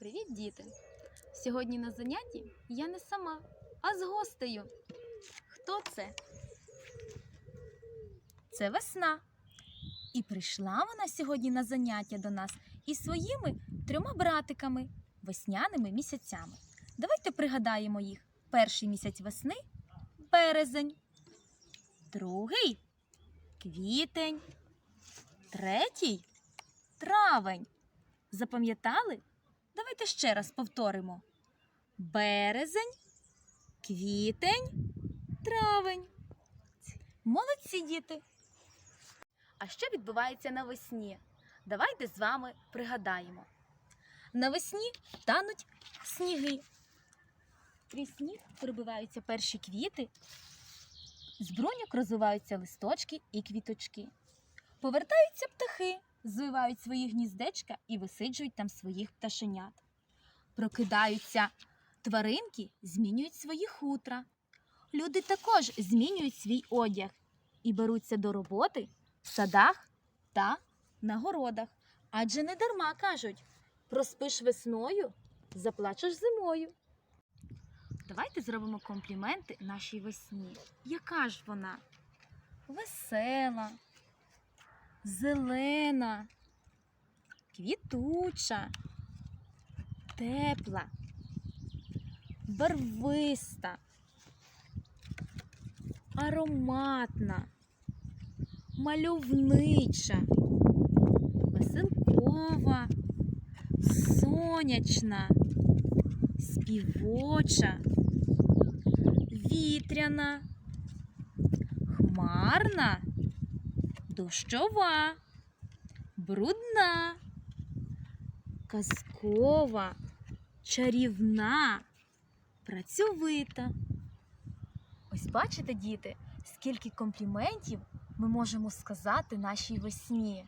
Привіт, діти! Сьогодні на занятті я не сама, а з гостею. Хто це? Це весна. І прийшла вона сьогодні на заняття до нас із своїми трьома братиками весняними місяцями. Давайте пригадаємо їх. Перший місяць весни березень, другий квітень, третій травень. Запам'ятали? Давайте ще раз повторимо: березень, квітень, травень. Молодці діти. А що відбувається навесні? Давайте з вами пригадаємо. Навесні тануть сніги. Крізь сніг прибиваються перші квіти, з бруньок розвиваються листочки і квіточки. Повертаються птахи, звивають свої гніздечка і висиджують там своїх пташенят. Прокидаються тваринки, змінюють свої хутра. Люди також змінюють свій одяг і беруться до роботи в садах та на городах. Адже не дарма кажуть: проспиш весною, заплачеш зимою. Давайте зробимо компліменти нашій весні. Яка ж вона? Весела, зелена, квітуча, тепла, барвиста, ароматна, мальовнича, веселкова, сонячна, співоча, вітряна, хмарна, дощова, брудна, казкова, чарівна, працьовита. Ось бачите, діти, скільки компліментів ми можемо сказати нашій весні.